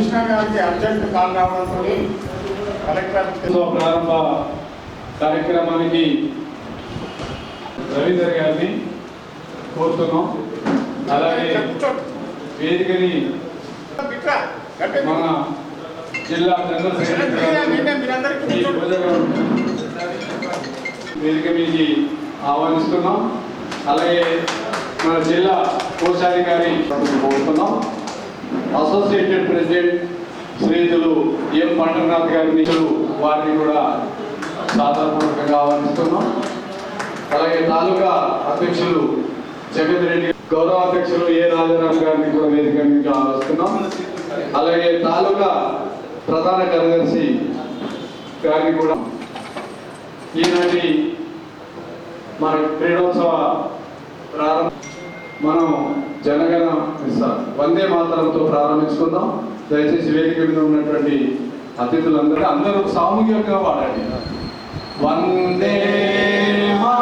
Commissioner గారికి urgent call రావడంతో ప్రారంభ కార్యక్రమానికి రవీందర్ గారిని కోరుతున్నాం. అలాగే వేదికని మన జిల్లా జనరల్ సెక్రటరీ వేదిక మీదకి ఆహ్వానిస్తున్నాం. అలాగే మన జిల్లా కోశాధికారి కోరుతున్నాం. అసోసియేటెడ్ ప్రెసిడెంట్ శ్రీతులు ఎం పంటనాథ్ గారిని వారిని కూడా సాధారణంగా ఆహ్వానిస్తున్నాం. అలాగే తాలూకా అధ్యక్షులు జగన్ రెడ్డి గౌరవ అధ్యక్షులు ఏ రాజారాం గారిని కూడా వేదిక నుంచి ఆహ్వానిస్తున్నాం. అలాగే తాలూకా ప్రధాన కార్యదర్శి గారిని కూడా ఈనాటి మన క్రీడోత్సవ ప్రారంభ మనం జనగణ వందే మాతరంతో ప్రారంభించుకుందాం. దయచేసి వేదిక మీద ఉన్నటువంటి అతిథులందరూ అందరూ సామూహికంగా వాడండి వందే మా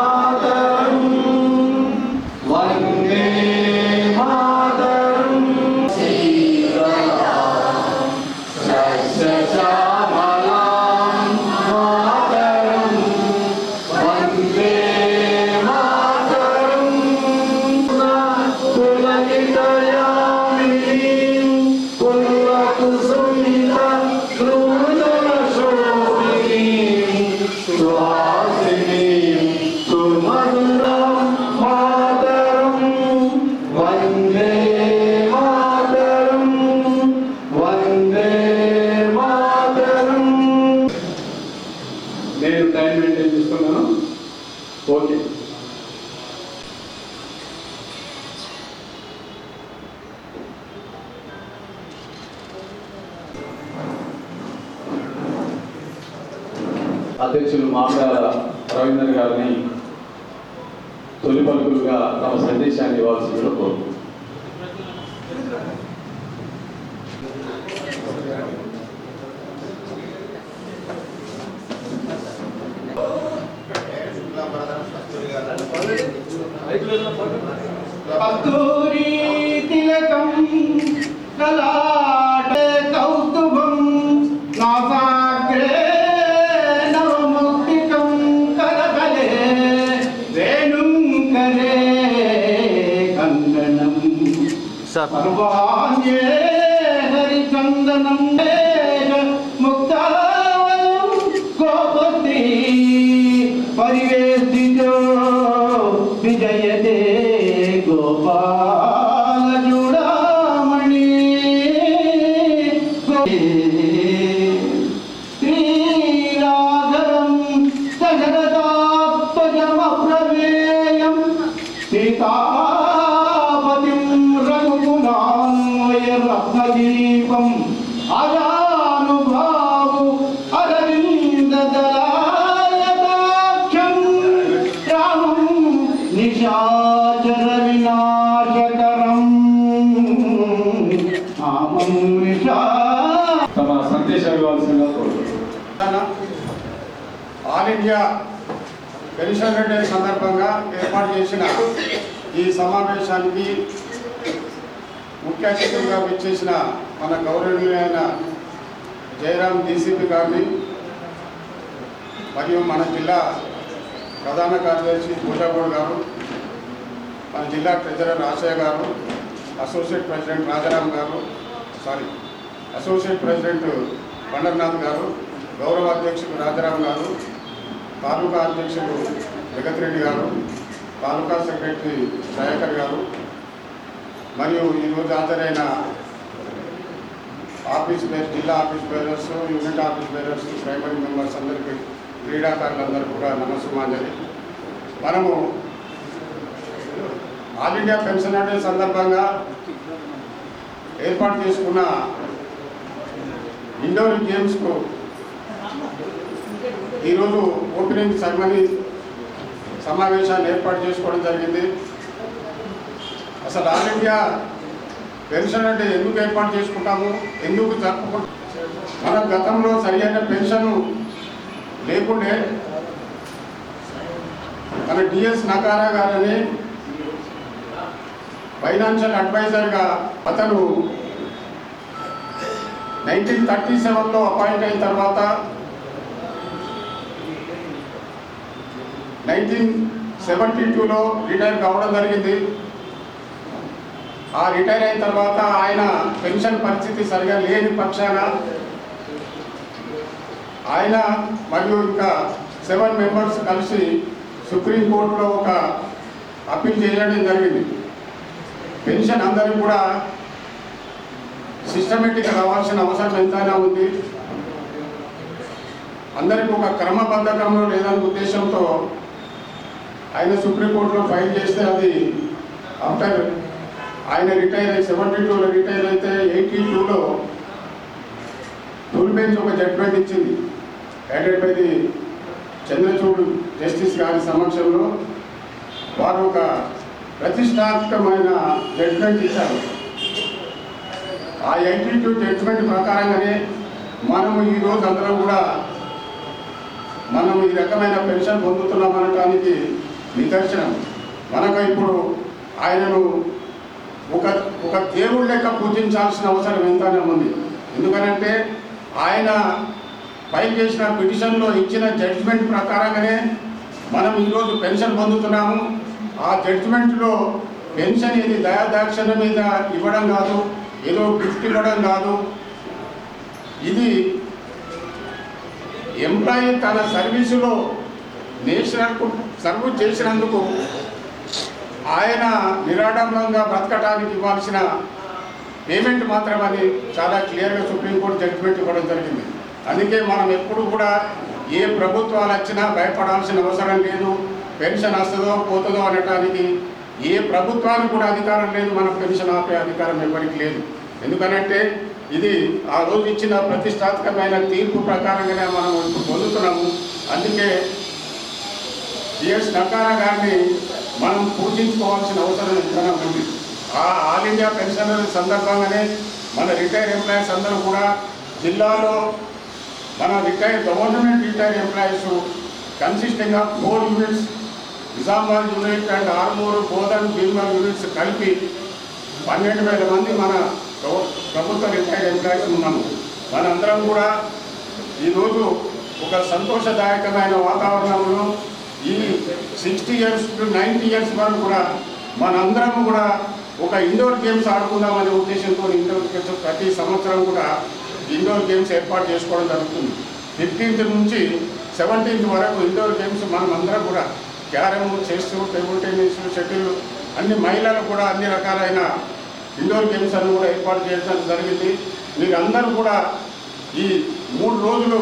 కస్తూరి తిలకం లలాట కౌస్తుభం నాసాగ్రే నవముక్తికం కరకలే వేణుం కరే కందనం భగవాన్యే రత్నదీపం అజానుభావు అరవింద దళాయతాక్షం రామం నిశాచర వినాశకరం ఆమం నిశా తమ సందేశం ఇవ్వాల్సిందిగా ఆల్ ఇండియా పెన్షన్ డే సందర్భంగా ఏర్పాటు చేసిన ఈ సమావేశానికి ముఖ్య అతిథిగా విచ్చేసిన మన గౌరవనీయమైన జయరాం డీసీపీ గారిని మరియు మన జిల్లా ప్రధాన కార్యదర్శి పూజాగౌడ్ గారు మన జిల్లా ట్రెజరర్ ఆశయ గారు అసోసియేట్ ప్రెసిడెంట్ రాజారాం గారు సారీ అసోసియేట్ ప్రెసిడెంట్ పండర్నాథ్ గారు గౌరవ అధ్యక్షుడు రాజారాం గారు తాలూకా అధ్యక్షుడు జగత్ రెడ్డి గారు తాలూకా సెక్రటరీ దయాకర్ గారు మరియు ఈరోజు హాజరైన ఆఫీస్ బేర్ జిల్లా office bearers unit office bearers primary members అందరికీ క్రీడాకారులందరూ కూడా నమస్సుమాంజలి. మనము ఆల్ ఇండియా పెన్షన్ డే సందర్భంగా ఏర్పాటు చేసుకున్న ఇండోర్ గేమ్స్కు ఈరోజు ఓపెనింగ్ సెరమనీ సమావేశాన్ని ఏర్పాటు చేసుకోవడం జరిగింది. అసలు ఆల్ ఇండియా పెన్షన్ అంటే ఎందుకు ఏర్పాటు చేసుకుంటాము? ఎందుకు జరుపుకుంటాము? మన గతంలో సరియైన పెన్షన్ లేకుండే మన డిఎస్ నకారా గారని ఫైనాన్షియల్ అడ్వైజర్గా అతను నైన్టీన్ థర్టీ సెవెన్లో అపాయింట్ అయిన తర్వాత నైన్టీన్ సెవెంటీ టూలో రిటైర్ కావడం జరిగింది. ఆ రిటైర్ అయిన తర్వాత ఆయన పెన్షన్ పరిస్థితి సరిగా లేని పక్షాన ఆయన మరియు ఇంకా సెవెన్ మెంబర్స్ కలిసి సుప్రీంకోర్టులో ఒక అప్పీల్ చేయడం జరిగింది. పెన్షన్ అందరికీ కూడా సిస్టమేటిక్ రావాల్సిన అవసరం ఎంతైనా ఉంది. అందరికీ ఒక క్రమబద్ధకంలో లేదనే ఉద్దేశంతో ఆయన సుప్రీంకోర్టులో ఫైల్ చేస్తే అది ఆఫ్టర్ ఆయన రిటైర్ అయ్యి సెవెంటీ టూలో రిటైర్ అయితే ఎయిటీ టూలో ఫుల్ బెంచ్ ఒక జడ్జ్మెంట్ ఇచ్చింది. Headed by the Chandrachud justice గారి సమక్షంలో వారు ఒక ప్రతిష్టాత్మకమైన జడ్జ్మెంట్ ఇచ్చారు. ఆ ఎయిటీ టూ జడ్జ్మెంట్ ప్రకారంగానే మనము ఈరోజు అందరం కూడా మనం ఈ రకమైన పెన్షన్ పొందుతున్నాం అనటానికి నిదర్శనం. మనకు ఇప్పుడు ఆయనను ఒక ఒక దేవుడి లెక్క పూజించాల్సిన అవసరం ఎంతనే ఉంది. ఎందుకనంటే ఆయన ఫైల్ చేసిన పిటిషన్లో ఇచ్చిన జడ్జిమెంట్ ప్రకారంగానే మనం ఈరోజు పెన్షన్ పొందుతున్నాము. ఆ జడ్జిమెంట్లో పెన్షన్ ఇది దయాదాక్షణ మీద ఇవ్వడం కాదు ఏదో గిఫ్ట్ ఇవ్వడం కాదు. ఇది ఎంప్లాయీ తన సర్వీసులో నేషనల్కు సర్వ్ చేసినందుకు ఆయన నిరాడంబరంగా బ్రతకటానికి ఇవ్వాల్సిన పేమెంట్ మాత్రం అది చాలా క్లియర్గా సుప్రీంకోర్టు జడ్జిమెంట్ ఇవ్వడం జరిగింది. అందుకే మనం ఎప్పుడు కూడా ఏ ప్రభుత్వాలు వచ్చినా భయపడాల్సిన అవసరం లేదు పెన్షన్ వస్తుందో పోతుందో అనటానికి ఏ ప్రభుత్వానికి కూడా అధికారం లేదు మన పెన్షన్ ఆపే అధికారం ఎవరికి లేదు. ఎందుకనంటే ఇది ఆ రోజు ఇచ్చిన ప్రతిష్టాత్మకమైన తీర్పు ప్రకారంగానే మనం ఇప్పుడు పొందుతున్నాము. అందుకే బిఎస్ నక్కారా గారిని మనం పూజించుకోవాల్సిన అవసరం ఎంతైనా ఉంది. ఆ ఆల్ ఇండియా పెన్షనర్ సందర్భంగానే మన రిటైర్ ఎంప్లాయీస్ అందరూ కూడా జిల్లాలో మన retire government retire employees consisting of four units Nizamabad unit and Armoor Bodhan Bhimal units కలిపి పన్నెండు వేల మంది మన ప్రభుత్వ రిటైర్డ్ ఎంప్లాయీస్ ఉన్నాము. మనందరం కూడా ఈరోజు ఒక సంతోషదాయకమైన వాతావరణంలో ఈ sixty years to ninety years వరకు కూడా మనందరం కూడా ఒక ఇండోర్ గేమ్స్ ఆడుకుందామనే ఉద్దేశంతో ఇండోర్ గేమ్స్ ప్రతి సంవత్సరం కూడా ఇండోర్ గేమ్స్ ఏర్పాటు చేసుకోవడం జరుగుతుంది. ఫిఫ్టీన్త్ నుంచి సెవెంటీన్త్ వరకు ఇండోర్ గేమ్స్ మనం అందరం కూడా carrom chess table tennis shuttle అన్ని మహిళలు కూడా అన్ని రకాలైన ఇండోర్ గేమ్స్ అన్ని కూడా ఏర్పాటు చేయడం జరిగింది. మీరందరూ కూడా ఈ మూడు రోజులు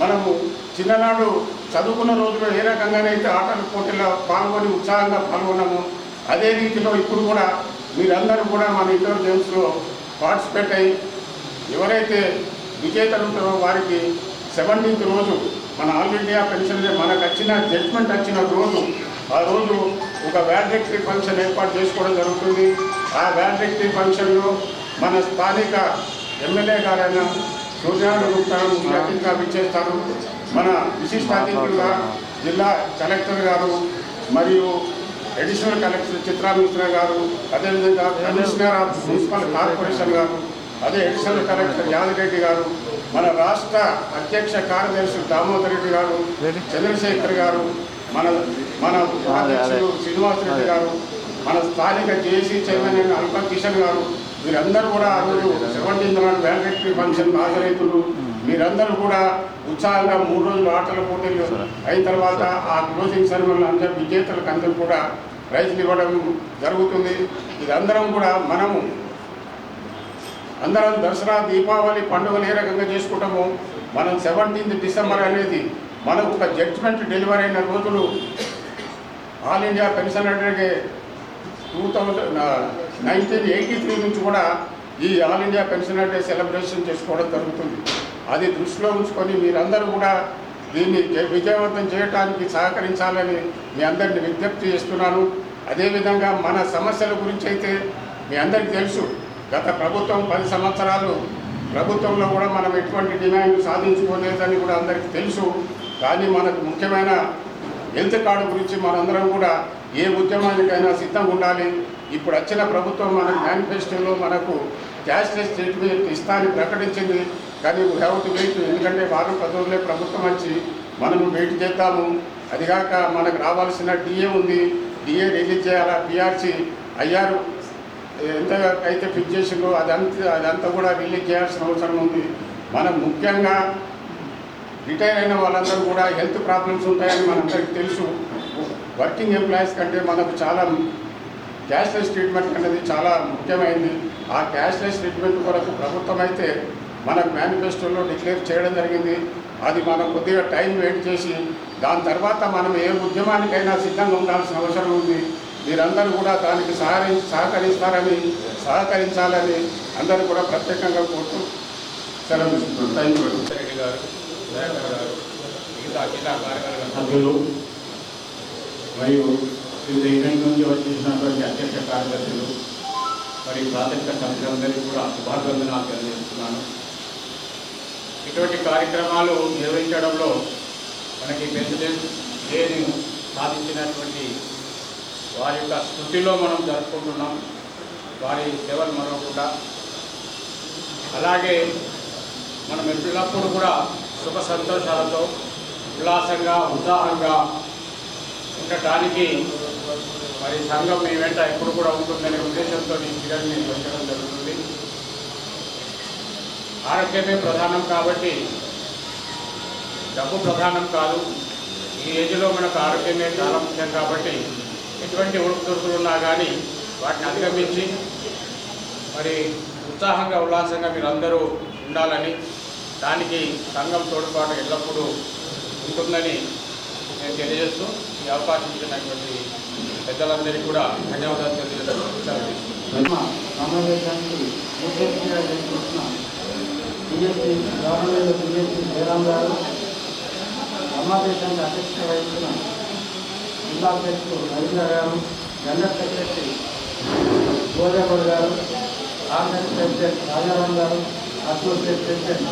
మనము చిన్ననాడు చదువుకున్న రోజుల్లో ఏ రకంగానైతే ఆటల పోటీల్లో పాల్గొని ఉత్సాహంగా పాల్గొన్నాము అదే రీతిలో ఇప్పుడు కూడా మీరందరూ కూడా మన ఇండోర్ గేమ్స్లో పార్టిసిపేట్ అయ్యి ఎవరైతే విజేతలు ఉంటారో వారికి సెవెంటీన్త్ రోజు మన ఆల్ ఇండియా పెన్షన్ మనకు వచ్చిన జడ్జ్మెంట్ వచ్చిన రోజు ఆ రోజు ఒక వ్యాలిడిటీ ఫంక్షన్ ఏర్పాటు చేసుకోవడం జరుగుతుంది. ఆ వ్యాలిడిటీ ఫంక్షన్లో మన స్థానిక ఎమ్మెల్యే గారైన సూర్యనారాయణ గుప్తా ముఖ్య అతిథిగా విచ్చేస్తారు. మన విశిష్ట అతిథులుగా జిల్లా కలెక్టర్ గారు మరియు అడిషనల్ కలెక్టర్ చిత్రా మిశ్రా గారు అదేవిధంగా కమిషనర్ ఆఫ్ మున్సిపల్ కార్పొరేషన్ గారు అదే అడిషనల్ కలెక్టర్ యాదగిరెడ్డి గారు మన రాష్ట్ర అధ్యక్ష కార్యదర్శి దామోదర్ రెడ్డి గారు చంద్రశేఖర్ గారు మన మన అధ్యక్షులు శ్రీనివాస్ రెడ్డి గారు మన స్థానిక జేసీ చైర్మన్ అయిన అల్ప కిషన్ గారు వీరందరూ కూడా ఆ రోజు సెవెంటీన్త్ నాడు వ్యాలిడిటీ ఫంక్షన్ హాజరైతులు మీరందరూ కూడా ఉత్సాహంగా మూడు రోజులు ఆటల పోటీలు అయిన తర్వాత ఆ క్లోజింగ్ సెరమనీ అందరూ విజేతలకు అందరూ కూడా ప్రైజ్లు ఇవ్వడం జరుగుతుంది. ఇది అందరం కూడా మనము అందరం దసరా దీపావళి పండుగలు ఏ రకంగా చేసుకుంటామో మనం సెవెంటీన్త్ డిసెంబర్ అనేది మనకు ఒక జడ్జిమెంట్ డెలివరీ అయిన రోజులు all India పెన్షనర్కి two thousand nineteen eighty three నుంచి కూడా ఈ all India pensioner day celebration చేసుకోవడం జరుగుతుంది. అది దృష్టిలో ఉంచుకొని మీరందరూ కూడా దీన్ని విజయవంతం చేయడానికి సహకరించాలని మీ అందరిని విజ్ఞప్తి చేస్తున్నాను. అదేవిధంగా మన సమస్యల గురించి అయితే మీ అందరికీ తెలుసు. గత ప్రభుత్వం పది సంవత్సరాలు ప్రభుత్వంలో కూడా మనం ఎటువంటి డిమాండ్ సాధించుకోలేదని కూడా అందరికీ తెలుసు. కానీ మనకు ముఖ్యమైన హెల్త్ కార్డు గురించి మనందరం కూడా ఏ ఉద్యమానికైనా సిద్ధంగా ఉండాలి. ఇప్పుడు వచ్చిన ప్రభుత్వం మన మేనిఫెస్టోలో మనకు క్యాష్లెస్ ట్రీట్మెంట్ ఇస్తానని ప్రకటించింది. కానీ వీ హ్యావ్ టు వెయిట్ ఎందుకంటే వారం పది రోజులే ప్రభుత్వం వచ్చి మనము వెయిట్ చేద్దాము. అదిగాక మనకు రావాల్సిన డిఏ ఉంది. డిఏ రిలీజ్ చేయాలా? పిఆర్సి అయ్యారు ఎంత అయితే ఫిక్స్ చేసిందో అదంతా అదంతా కూడా రిలీజ్ చేయాల్సిన అవసరం ఉంది. మనం ముఖ్యంగా రిటైర్ అయిన వాళ్ళందరూ కూడా హెల్త్ ప్రాబ్లమ్స్ ఉంటాయని మనందరికీ తెలుసు. వర్కింగ్ ఎంప్లాయీస్ కంటే మనకు చాలా క్యాష్లెస్ ట్రీట్మెంట్ అనేది చాలా ముఖ్యమైనది ఆ క్యాష్లెస్ ట్రీట్మెంట్ కొరకు ప్రభుత్వం అయితే మన మేనిఫెస్టోలో డిక్లేర్ చేయడం జరిగింది. అది మనం కొద్దిగా టైం వెయిట్ చేసి దాని తర్వాత మనం ఏ ఉద్యమానికైనా సిద్ధంగా ఉండాల్సిన అవసరం ఉంది. మీరందరూ కూడా దానికి సహకరి సహకరిస్తారని సహకరించాలని అందరూ కూడా ప్రత్యేకంగా కోరుతూ సెలవు థ్యాంక్ యూ సభ్యులు మరియు వివిధ ఈవెంట్ నుంచి వచ్చేసినటువంటి అధ్యక్ష కార్యదర్శులు మరియు ప్రాథమిక సభ్యులందరికీ కూడా శుభాభివందనాలు తెలియజేస్తున్నాను. ఇటువంటి కార్యక్రమాలు నిర్వహించడంలో మనకి ప్రెసిడెంట్ డేని సాధించినటువంటి వారి యొక్క స్మృతిలో మనం జరుపుకుంటున్నాం. వారి సేవలు మరవకుండా. అలాగే మనం ఎప్పుడప్పుడు కూడా సుఖ సంతోషాలతో ఉల్లాసంగా ఉత్సాహంగా ఉండటానికి మరి సంఘం మీ వెంట ఎప్పుడు కూడా ఉంటుందనే ఉద్దేశంతో ఈ క్రీడల్ని నిర్వహించడం జరుగుతుంది. ఆరోగ్యమే ప్రధానం కాబట్టి డబ్బు ప్రధానం కాదు. ఈ ఏజ్లో మనకు ఆరోగ్యమే చాలా ముఖ్యం కాబట్టి ఎటువంటి ఉడుకుదుడుకులు ఉన్నా కానీ వాటిని అధిగమించి మరి ఉత్సాహంగా ఉల్లాసంగా మీరు అందరూ ఉండాలని దానికి సంఘం తోడుపాటు ఎల్లప్పుడూ ఉంటుందని నేను తెలియజేస్తూ ఈ అవకాశం ఇచ్చినటువంటి పెద్దలందరికీ కూడా ధన్యవాదాలు తెలియజేస్తూ సమావేశానికి ముఖ్య గవర్నమెంట్ డిఎస్పీ జయరాం గారు సమావేశానికి అధ్యక్షత వహిస్తున్న జిల్లా అధ్యక్షుడు రవీంద్ర గారు జనరల్ సెక్రటరీ గోదావరి గారు కాంగ్రెస్ ప్రెసిడెంట్ రాజారాం గారు అసోసియేట్ ప్రెసిడెంట్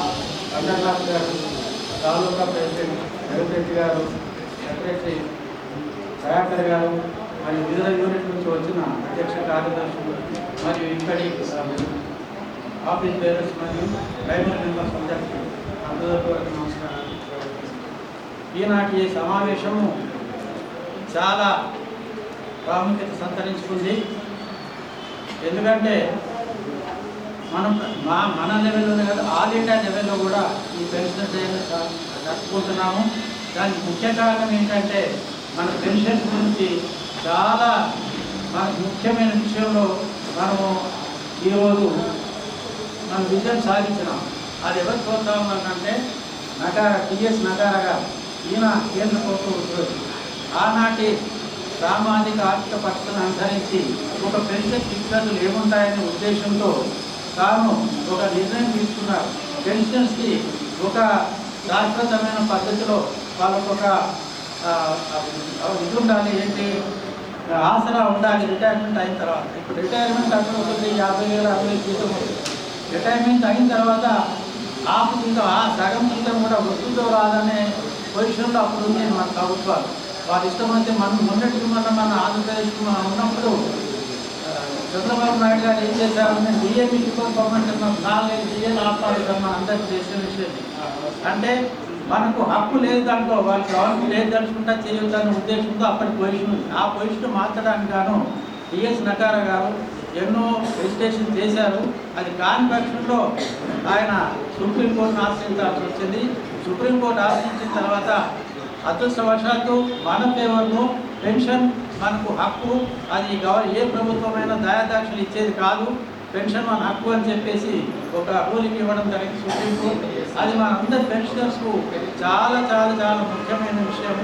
అండర్నాథ్ గారు తాలూకా ప్రెసిడెంట్ రవిరెడ్డి గారు సెక్రటరీ దయాకర్ గారు మరియు వివిధ యూనిట్ నుంచి వచ్చిన అధ్యక్ష కార్యదర్శులు మరియు ఇక్కడి ఆఫీస్ బేరర్స్ మరియు లైబ్రరీ మెంబర్స్ అందరికీ హృదయపూర్వక నమస్కారాలు. ఈనాటి ఈ సమావేశము చాలా ప్రాముఖ్యత సంతరించుకుంది. ఎందుకంటే మనం మా మన లెవెల్లోనే కాదు ఆల్ ఇండియా లెవెల్లో కూడా ఈ పెన్షన్ డేని జరుపుకుంటున్నాము. దానికి ముఖ్య కారణం ఏంటంటే మన పెన్షన్ గురించి చాలా మన ముఖ్యమైన విషయంలో మనము ఈరోజు మనం విజయం సాధించినాం. అది ఎవరు ప్రోత్సాహం అంటే నగార టిఎస్ నగార గారు. ఈయన కేంద్ర ప్రభుత్వ ఉద్యోగి. ఆనాటి సామాజిక ఆర్థిక పరిస్థితులను అనుసరించి ఒక పెన్షన్ ఇబ్బందులు ఏముంటాయనే ఉద్దేశంతో తాను ఒక నిర్ణయం తీసుకున్నారు. పెన్షన్స్కి ఒక శాశ్వతమైన పద్ధతిలో వాళ్ళకు ఒక ఇది ఉండాలి ఏంటి? ఆసరా ఉండాలి రిటైర్మెంట్ అయిన తర్వాత. ఇప్పుడు రిటైర్మెంట్ అక్కడ ఒకటి యాభై వేల అరవై జీతం రిటైర్మెంట్ అయిన తర్వాత ఆపు కింద ఆ సగం కింద కూడా వస్తుందో రాదనే పొజిషన్లో అప్పుడు ఉంది మన ప్రభుత్వాలు. వారి ఇష్టమైతే మనం మొన్నటికి మన మన ఆంధ్రప్రదేశ్కి మనం ఉన్నప్పుడు చంద్రబాబు నాయుడు గారు ఏం చేశారంటే డిఏపీ పంపమంటే మనం నాలుగైదు డిఏలు ఆపాలి మన అందరికి చేసిన విషయం. అంటే మనకు హక్కు లేదు దాంట్లో వాళ్ళు గవర్నమెంట్ లేదు తలుచుకుంటా చేయొద్దనే ఉద్దేశంతో అప్పటి పొజిషన్ ఉంది. ఆ పొజిషన్ మార్చడానికి గాను డిఎస్ నకారా గారు ఎన్నో రిజిస్ట్రేషన్ చేశారు. అది కాని పక్షంలో ఆయన సుప్రీంకోర్టును ఆశ్రయించాల్సి వచ్చింది. సుప్రీంకోర్టు ఆశ్రయించిన తర్వాత అదృష్టవశాత్తు మన ఫేవర్లో పెన్షన్ మనకు హక్కు. అది ఏ ప్రభుత్వమైనా దయాదాక్షలు ఇచ్చేది కాదు. పెన్షన్ మన హక్కు అని చెప్పేసి ఒక రూలింగ్ ఇవ్వడం జరిగింది సుప్రీంకోర్టు అది మన అందరి పెన్షనర్స్కు చాలా చాలా చాలా ముఖ్యమైన విషయం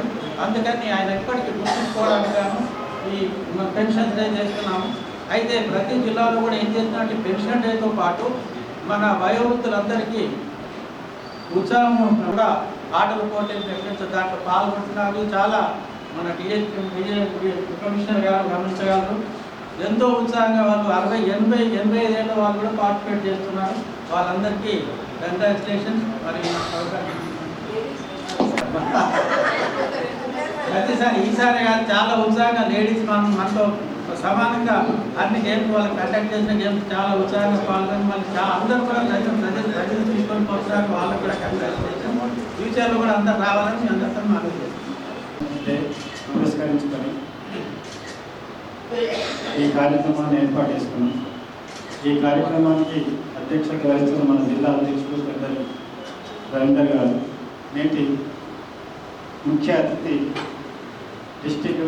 అందుకని ఆయన ఎప్పటికీ గుర్తుంచుకోవడానికి గాను ఈ పెన్షన్ చేస్తున్నాము. అయితే ప్రతి జిల్లాలో కూడా ఏం చేస్తున్నామంటే పెన్షన్ డేతో పాటు మన వయోవృద్ధులందరికీ ఉత్సాహం కూడా ఆటలు పోటీలు నిర్వహించే దాంట్లో పాల్గొంటున్నారు చాలా మన డిఎస్పీ కమిషనర్ గారు గమనించగలరు ఎంతో ఉత్సాహంగా వాళ్ళు అరవై ఎనభై ఎనభై ఐదేళ్ళ వాళ్ళు కూడా పార్టిసిపేట్ చేస్తున్నారు. వాళ్ళందరికీ కంగ్రాచులేషన్స్. మరి ప్రతిసారి ఈసారి కాదు చాలా ఉత్సాహంగా లేడీస్ మన మనతో సమానంగా అన్ని గేమ్స్ వాళ్ళు కండక్ట్ చేసిన గేమ్స్ చాలా ఉత్సాహంగా పాల్గొని వాళ్ళు చాలా అందరూ కూడా ప్రజలు ప్రజలు ప్రజలు తీసుకొని పోతున్నారు. వాళ్ళకు కూడా కంగ్రాచులేషన్ ఫ్యూచర్లో కూడా అందరు రావాలని మేము అందరితో మనం నమస్కరించుకొని పురస్కరించుకొని ఈ కార్యక్రమాన్ని ఏర్పాటు చేసుకున్నాం. ఈ కార్యక్రమానికి అధ్యక్షత వహిస్తున్న మన జిల్లా అధ్యక్షులు పెద్దలు రవీందర్ గారు నేటి ముఖ్య అతిథి district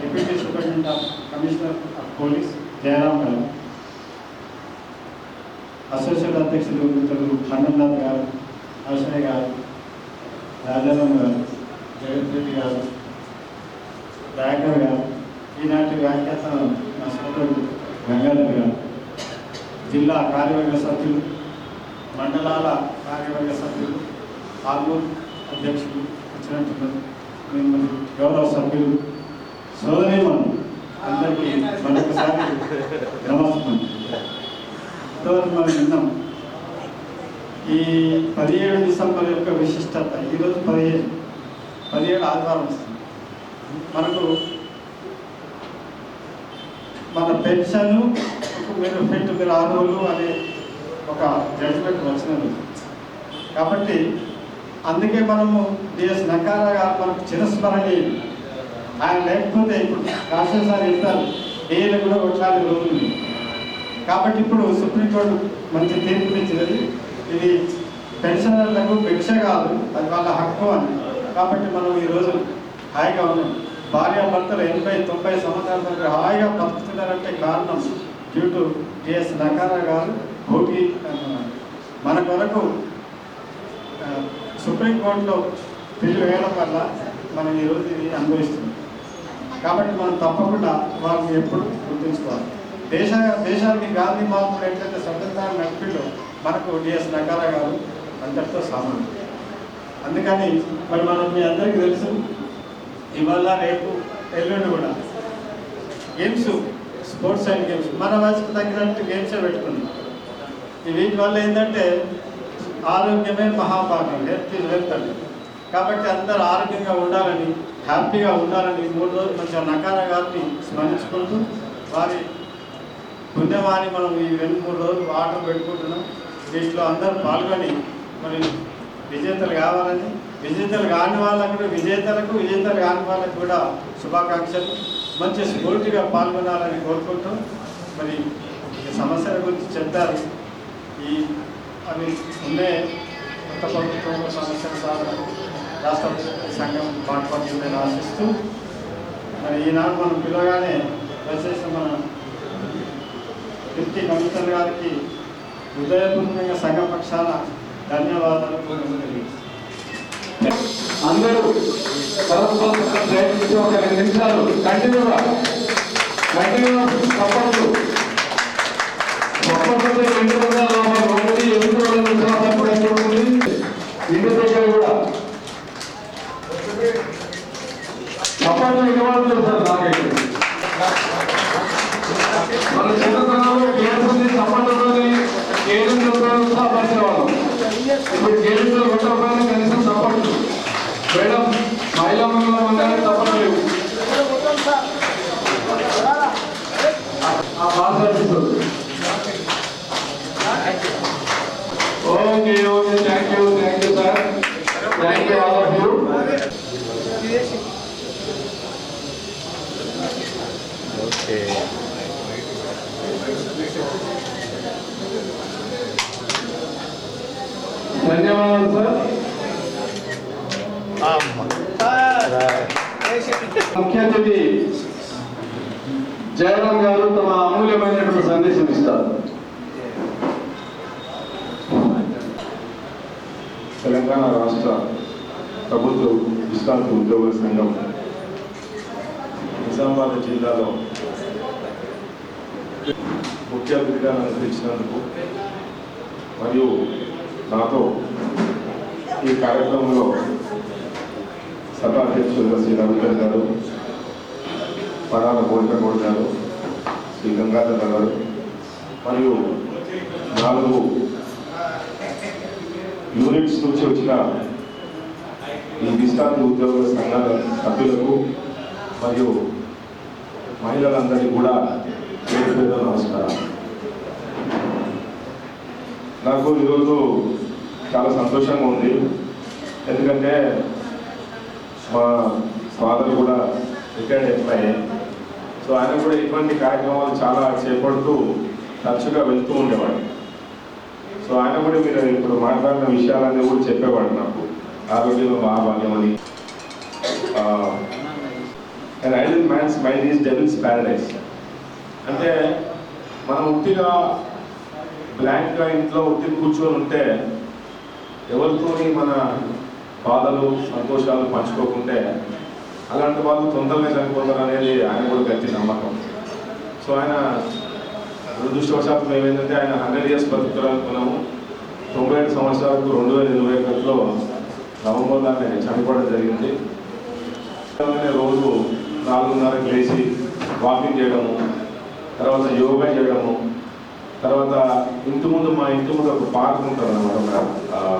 deputy assistant of commissioner of police Jayaram garu associate అధ్యక్షులు మిత్రులు ఖండనాథ్ గారు ఆశ్రయ్ గారు రాజారాం గారు జగన్ రెడ్డి గారు రాఘవ్ గారు ఈనాటి వ్యాఖ్యాత నా సోదరుడు గంగాధర్ గారు జిల్లా కార్యవర్గ సభ్యులు మండలాల కార్యవర్గ సభ్యులు ఆర్మూర్ అధ్యక్షులు వచ్చినట్టున్నారు మిమ్మల్ని గౌరవ సభ్యులు సోదరిమణులు అందరికీ మరొకసారి నమస్కారం. ఇంతవరకు మనం విన్నాం ఈ పదిహేడు డిసెంబర్ యొక్క విశిష్టత ఈరోజు పదిహేడు పదిహేడు ఆదివారం వస్తుంది. మనకు మన పెన్షన్ మీరు పెట్టు మీరు ఆరువులు అనే ఒక జడ్జిమెంట్ వచ్చినది కాబట్టి అందుకే మనము డిఎస్ నకారా గారు మనకు చిరస్మరణీయులు. ఆయన లేకపోతే ఇప్పుడు రాష్ట్ర సార్ ఇస్తారు. ఏళ్ళు కూడా కొట్లాడే రోజులు కాబట్టి ఇప్పుడు సుప్రీంకోర్టు మంచి తీర్పునిచ్చినది ఇది పెన్షనర్లకు భిక్ష కాదు అది వాళ్ళ హక్కు అని. కాబట్టి మనం ఈరోజు హాయిగా ఉన్నాం. భార్య భర్తలు ఎనభై తొంభై సంవత్సరాల దగ్గర హాయిగా బతుకుతున్నారంటే కారణం డ్యూ టు టిఎస్ నకారా గారు భోగి మన కొరకు సుప్రీంకోర్టులో బిల్లు వేయడం వల్ల మనం ఈరోజు ఇది అనుభవిస్తున్నాం. కాబట్టి మనం తప్పకుండా వారిని ఎప్పుడు గుర్తుంచుకోవాలి. దేశ దేశానికి గాంధీ మహాత్ముడు ఎట్లయితే స్వతంత్రాన్ని నడిపిలో మనకు డిఎస్ నగారా గారు అందరితో సమానం. అందుకని మరి మనం మీ అందరికీ తెలుసు ఇవాళ రేపు ఎల్లుండి కూడా గేమ్స్ స్పోర్ట్స్ అండ్ గేమ్స్. మన వయసుకు తగ్గినట్టు గేమ్సే పెట్టుకున్నాం. ఈ వీటి వల్ల ఏంటంటే ఆరోగ్యమే మహాభాగ్యం హెల్త్ ఇస్ వెల్త్ అని కాబట్టి అందరూ ఆరోగ్యంగా ఉండాలని హ్యాపీగా ఉండాలని మూడు రోజులు మంచిగా నకారా గారిని స్మరించుకుంటూ వారి పుణ్యమాని మనం ఈ రెండు మూడు రోజులు ఆటలు పెట్టుకుంటున్నాం. దీంట్లో అందరూ పాల్గొని మరి విజేతలు కావాలని విజేతలు కాని వాళ్ళకు కూడా విజేతలకు విజేతలు కాని వాళ్ళకు కూడా శుభాకాంక్షలు. మంచి స్ఫూర్తిగా పాల్గొనాలని కోరుకుంటూ మరి సమస్యల గురించి చెప్పారు. ఈ అవి ఉండే కొత్త ప్రభుత్వంలో సమస్యలు సాధన రాష్ట్ర సంఘం పాటుపడుతుందని ఆశిస్తూ మరి ఈనాడు మనం పిలవగానే దయచేసి మన డిప్యూటీ కమిషనర్ గారికి హృదయపూర్వకంగా సంఘ పక్షాల ధన్యవాదాలు కోరుకుంటుంది అందరూ పరస్పరం ప్రయత్నించి ఒక రెండు నిమిషాలు. కంటిన్యూగా కంటిన్యూగా తప్పదు. తప్పట్లు రెండు వందల ఒకటి ఎనిమిది వందల నిమిషాల తప్పుడు ఇంటి దగ్గర కూడా తప్పట్లు ఇవ్వడం నాకైతే. మన చిన్నతనంలో గేమ్స్ ఉంది తప్పట్లతోని కేరింతలతో ఇప్పుడు కనీసం మేడం మహిళా మండలం ఉండాలని తప్పట్లేవు ఆ బాధ అనిపిస్తుంది okay okay thank you thank you sir thank you all of you ధన్యవాదాలు సార్ ముఖ్య అతిథి జయరాం గారు తమ అమూల్యమైనటువంటి సందేశం ఇస్తారు తెలంగాణ రాష్ట్ర ప్రభుత్వ విశ్రాంతి ఉద్యోగుల సంఘం నిజామాబాద్ జిల్లాలో ముఖ్య అతిథిగా నన్ను పిలిచినందుకు మరియు నాతో ఈ కార్యక్రమంలో సభాధ్యక్షులుగా శ్రీ రవీందర్ గారు పడాల కోరికగౌడ్ గారు శ్రీ గంగాధర్ గారు మరియు నాలుగు యూనిట్స్ నుంచి వచ్చిన ఈ విశ్రాంతి ఉద్యోగుల సంఘాల సభ్యులకు మరియు మహిళలందరికీ కూడా పేరు పేరు నమస్కారం నాకు ఈరోజు చాలా సంతోషంగా ఉంది. ఎందుకంటే మా ఫాదర్ కూడా రిటైర్డ్ ఎంప్లాయీ. సో ఆయన కూడా ఇటువంటి కార్యక్రమాలు చాలా చేపడుతూ తరచుగా వెళ్తూ ఉండేవాడు. సో ఆయన కూడా మీరు ఇప్పుడు మాట్లాడిన విషయాలన్నీ కూడా చెప్పేవాడు నాకు. ఆరోగ్యంలో మహాభాగ్యం అని. And idle man's mind is devil's paradise అంటే మనం ఉట్టిగా బ్లాంక్గా ఇంట్లో ఉట్టి కూర్చొని ఉంటే ఎవరితోని మన బాధలు సంతోషాలు పంచుకోకుంటే అలాంటి వాళ్ళు తొందరగా చనిపోతారు అనేది ఆయన కూడా గట్టి నమ్మకం. సో ఆయన దురదృష్టవశాత్తు ఏమైందంటే ఆయన హండ్రెడ్ ఇయర్స్ బతుకుతారనుకున్నాము తొంభై ఏడు సంవత్సరాలకు రెండు వేల ఇరవై ఒకటిలో నవంబర్లో ఆయన చనిపోవడం జరిగింది. రోజు నాలుగున్నరకు లేచి వాకింగ్ చేయడము తర్వాత యోగా చేయడము తర్వాత ఇంటి ముందు మా ఇంటి ముందు ఒక పార్క్ ఉంటుంది అనమాట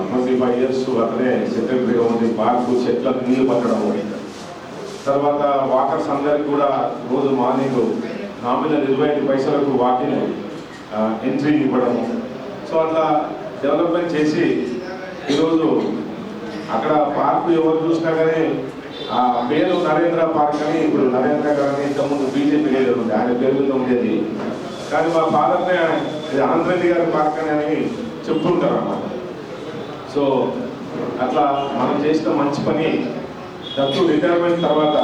ట్వంటీ ఫైవ్ ఇయర్స్ అతనే సెక్రటరీగా ఉంది పార్కు చెట్లకు నీళ్ళు పట్టడం తర్వాత వాకర్స్ అందరికి కూడా రోజు మార్నింగ్ నామినల్ ఇరవై ఐదు పైసలకు వాకింగ్ ఎంట్రీ ఇవ్వడము. సో అట్లా డెవలప్మెంట్ చేసి ఈరోజు అక్కడ పార్కు ఎవరు చూసినా కానీ ఆ పేరు నరేంద్ర పార్క్ అని ఇప్పుడు నరేంద్ర గారిని ఇంతకుముందు బీజేపీ లీడర్ ఉంది ఆయన పేరు మీద ఉండేది కానీ మా ఫాదర్నే ఇది ఆంధ్రెడ్డి గారి పార్క్ అని అని చెప్తుంటారు అన్నమాట సో అట్లా మనం చేసిన మంచి పని దత్తు రిటైర్మెంట్ తర్వాత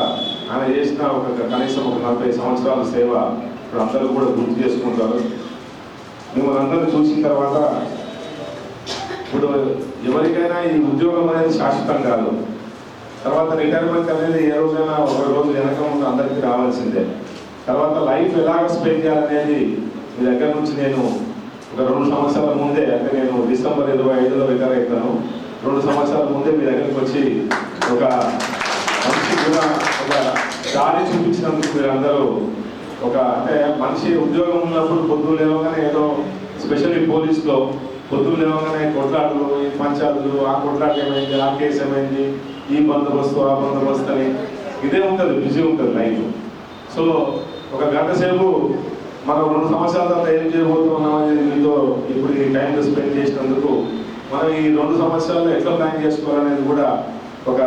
ఆయన చేసిన ఒక కనీసం ఒక నలభై సంవత్సరాల సేవ ఇప్పుడు అందరూ కూడా గుర్తు చేసుకుంటారు. మిమ్మల్ని అందరూ చూసిన తర్వాత ఇప్పుడు ఎవరికైనా ఈ ఉద్యోగం అనేది శాశ్వతం కాదు. తర్వాత రిటైర్మెంట్ అనేది ఏ రోజైనా ఒక రోజు వెనక ముందు అందరికీ రావాల్సిందే. తర్వాత లైఫ్ ఎలాగ స్పెండ్ చేయాలనేది మీ దగ్గర నుంచి నేను ఒక రెండు సంవత్సరాల ముందే అంటే నేను డిసెంబర్ ఇరవై ఐదులో రిటైర్ అవుతాను రెండు సంవత్సరాల ముందే మీ దగ్గరికి వచ్చి ఒక మనిషి కూడా ఒక దారి చూపించినందుకు మీరందరూ ఒక అంటే మనిషి ఉద్యోగం ఉన్నప్పుడు పొద్దులు లేవగానే ఏదో స్పెషల్లీ పోలీస్లో పొద్దులు లేవగానే కొట్లాటలు ఈ పంచాయతీలు ఆ కొట్లాట ఏమైంది ఆ కేసు ఏమైంది ఈ బందోబస్తు ఆ బందోబస్తు అని ఇదే ఉంటుంది బిజీ ఉంటుంది లైఫ్. సో ఒక గంట సేపు మనం రెండు సంవత్సరాల తర్వాత ఏం చేయబోతున్నాం అనేది మీతో ఇప్పుడు ఈ టైం స్పెండ్ చేసినందుకు మనం ఈ రెండు సంవత్సరాలు ఎట్లా ప్లాన్ చేసుకోవాలనేది కూడా ఒక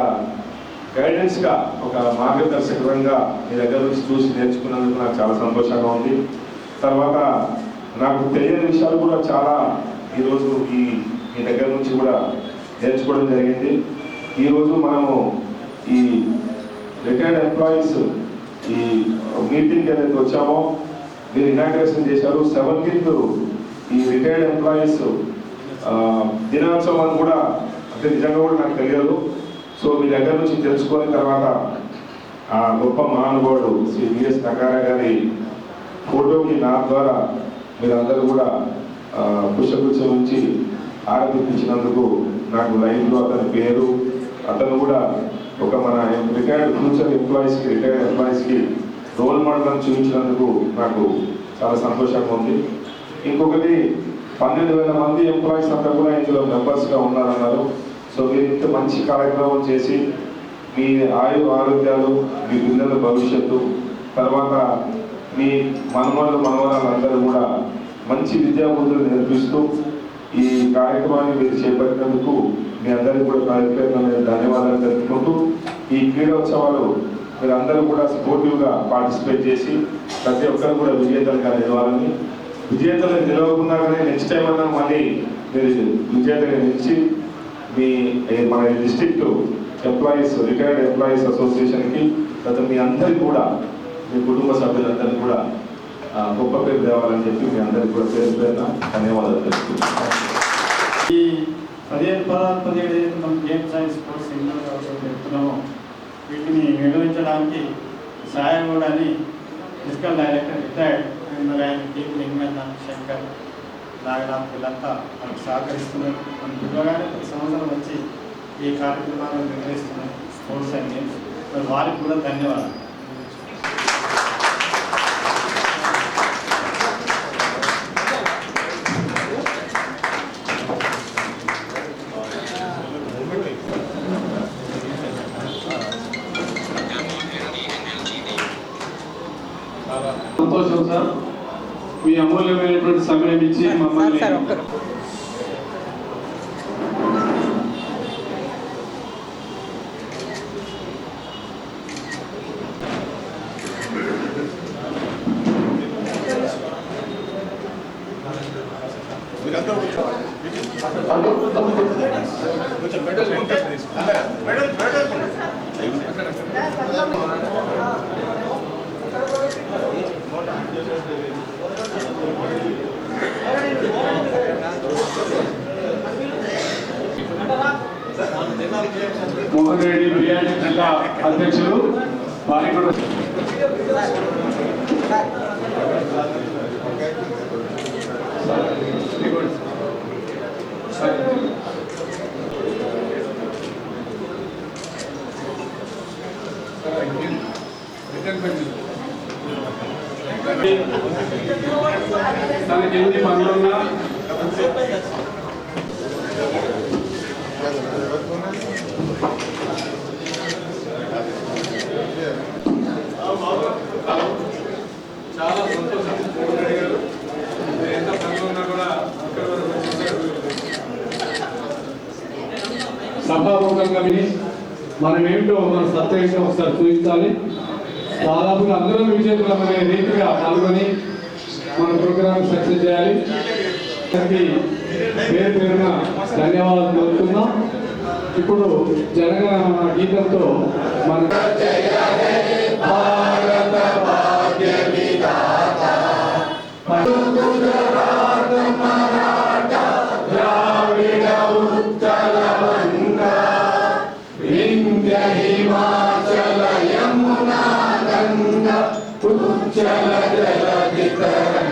గైడెన్స్గా ఒక మార్గదర్శకంగా మీ దగ్గర నుంచి చూసి నేర్చుకున్నందుకు నాకు చాలా సంతోషంగా ఉంది. తర్వాత నాకు తెలియని విషయాలు కూడా చాలా ఈరోజు ఈ మీ దగ్గర నుంచి కూడా నేర్చుకోవడం జరిగింది. ఈరోజు మనము ఈ రిటైర్డ్ ఎంప్లాయీస్ ఈ మీటింగ్ అనేది వచ్చామో. మీరు ఇనాగ్రేషన్ చేశారు. సెవెంటీన్త్ ఈ రిటైర్డ్ ఎంప్లాయీస్ దినోత్సవం అని కూడా అంటే నిజంగా కూడా నాకు తెలియదు. సో మీ దగ్గర నుంచి తెలుసుకున్న తర్వాత ఆ గొప్ప మహానుభావుడు శ్రీ విఎస్ నకారా గారి ఫోటోకి నా ద్వారా మీరందరూ కూడా ఆ, పుష్పగుచ్చం ఉంచి ఆరాధించినందుకు నాకు లైఫ్లో అతని పేరు అతను కూడా ఒక మన రిటైర్డ్ ఫ్యూచర్ ఎంప్లాయీస్కి రిటైర్డ్ ఎంప్లాయీస్కి రోల్ మోడల్ అని చూపించినందుకు నాకు చాలా సంతోషంగా ఉంది. ఇంకొకటి పన్నెండు వేల మంది ఎంప్లాయీస్ అంతా కూడా ఇందులో మెంబర్స్గా ఉన్నారన్నారు. సో మీరు ఇంత మంచి కార్యక్రమం చేసి మీ ఆయు ఆరోగ్యాలు మీ పిల్లల భవిష్యత్తు తర్వాత మీ మనమలు మనవరాలందరూ కూడా మంచి విద్యాబుద్ధులు నేర్పిస్తూ ఈ కార్యక్రమాన్ని మీరు చేపట్టినందుకు మీ అందరికీ కూడా కార్యక్రమం ధన్యవాదాలు తెలుపుకుంటూ ఈ క్రీడోత్సవాలు మీరు అందరూ కూడా సపోర్టివ్గా పార్టిసిపేట్ చేసి ప్రతి ఒక్కరు కూడా విజేతలుగా నిలవాలని. విజేతలు నిలవకుండా కానీ నెక్స్ట్ టైం అన్నా మళ్ళీ మీరు విజేతగా నిలిచి మీ మన డిస్ట్రిక్ట్ ఎంప్లాయీస్ రిటైర్డ్ ఎంప్లాయీస్ అసోసియేషన్కి తర్వాత మీ అందరికీ కూడా మీ కుటుంబ సభ్యులందరికీ కూడా గొప్ప పేరు తేవాలని చెప్పి మీ అందరికీ కూడా పేరు పేరున ధన్యవాదాలు తెలుసుకుంటున్నాను ఈ పదిహేను పదహారు పదిహేడు ఏదైతే మనం గేమ్స్ అండ్ స్పోర్ట్స్ ఇండోర్ చెప్తున్నామో వీటిని నిర్వహించడానికి సహాయపడని ఫిజికల్ డైరెక్టర్ రిటైర్డ్ అండ్ మరి ఆయన టీం శంకర్ నాగరామ్ వీళ్ళంతా మనకు సహకరిస్తున్నారు. మనం పిల్లగానే ప్రతి సంవత్సరం వచ్చి ఈ కార్యక్రమాలను నిర్వహిస్తున్నారు. Sports and games. మరి వారికి కూడా ధన్యవాదాలు. అమూల్యమైనటువంటి సమయం ఇచ్చి మమ్మల్ని మోహన్ రెడ్డి బిఆర్టీ జిల్లా అధ్యక్షులు వారికి కూడా తనకి ఎన్ని పనులున్నా చాలా సంతోషం మోహన్ రెడ్డి గారు మీరు ఎంత కూడా అక్కడ సభాముఖంగా విని మనం ఏంటో మన సత్యంగా ఒకసారి చూపించాలి. దాదాపుగా అందరం విజయకులం అనే రీతిగా పాల్గొని మన ప్రోగ్రామ్ సక్సెస్ చేయాలి. అందరికీ పేరు పేరున ధన్యవాదాలు తెలుపుతున్నాం. ఇప్పుడు జనగణ గీతంతో మన భారత హిమాచల యమునా జల